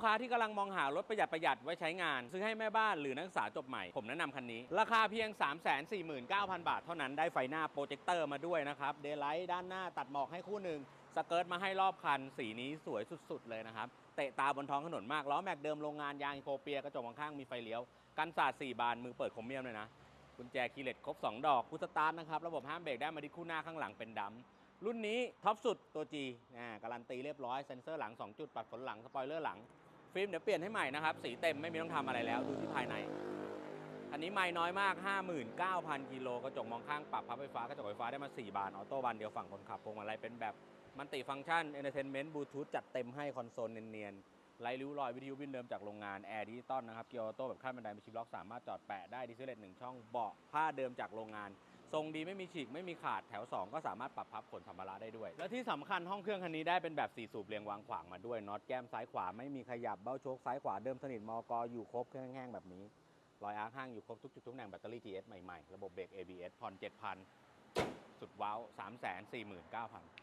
กค้าที่กำลังมองหารถประหยัดประหยัดไว้ใช้งาน ซื้อให้แม่บ้านหรือนักศึกษาจบใหม่ ผมแนะนำคันนี้ ราคาเพียง 349,000 บาท เท่านั้นได้ไฟหน้าโปรเจคเตอร์มาด้วยนะครับเดย์ไลท์ด้านหน้าตัดหมอกให้คู่หนึ่งสเกิร์ตมาให้รอบคัน สีนี้สวยสุด ๆ เลยนะครับ เตะตาบนท้องถนนมากล้อแม็กเดิมโรงงานยางโคเปียกระจกข้างมีไฟเลี้ยว กันสาด4บานมือเปิดคมเมียมเลยนะกุญแจคีย์เลตครบ 2 ดอกพุทสตาร์ทนะครับ ระบบห้ามเบรกได้มาที่คู่หน้าข้างหลังเป็นดำรุ่นนี้ท็อปสุดตัว G นะการันตีเรียบร้อยเซ็นเซอร์หลัง 2 จุดปัดผลหลังสปอยเลอร์หลัง ฟิล์มเดี๋ยวเปลี่ยนให้ใหม่นะครับ สีเต็มไม่มีต้องทำอะไรแล้ว ดูที่ภายใน อันนี้ไม่น้อยมาก 59,000 กิโลกระจกมองข้างปรับพับไฟฟ้ากระจกไฟฟ้าได้มา 4 บาน ออโต้บานเดียวฝั่งคนขับพวงมาลัยเป็นแบบมันติฟังก์ชันเอนเตอร์เทนเมนต์บลูทูธจัดเต็มให้คอนโซลเนียนๆไร้ริ้วรอยวิทยุวินเดิมจากโรงงานแอร์ดิจิตอลนะครับเกียร์ออโต้แบบขั้นบันไดมีชิปล็อกสามารถจอดแปะได้ดิสเลตหนึ่งช่องเบาะผ้าเดิมจากโรงงาน ทรงดีไม่มีฉีกไม่มีขาดแถว 2 ก็สามารถปรับพับขนสัมภาระได้ด้วย และที่สำคัญห้องเครื่องคันนี้ได้เป็นแบบ 4 สูบเรียงวางขวางมาด้วยน็อตแก้มซ้ายขวาไม่มีขยับเบ้าโชคซ้ายขวาเดิมสนิทมอกอยู่ครบเครื่องแห้งแบบนี้รอยอาร์คห้างอยู่ครบทุกจุดทุกแหน่งแบตเตอรี่ GS ใหม่ๆ ระบบเบรก ABS ผ่อน7,000 สุดว้าว 349,000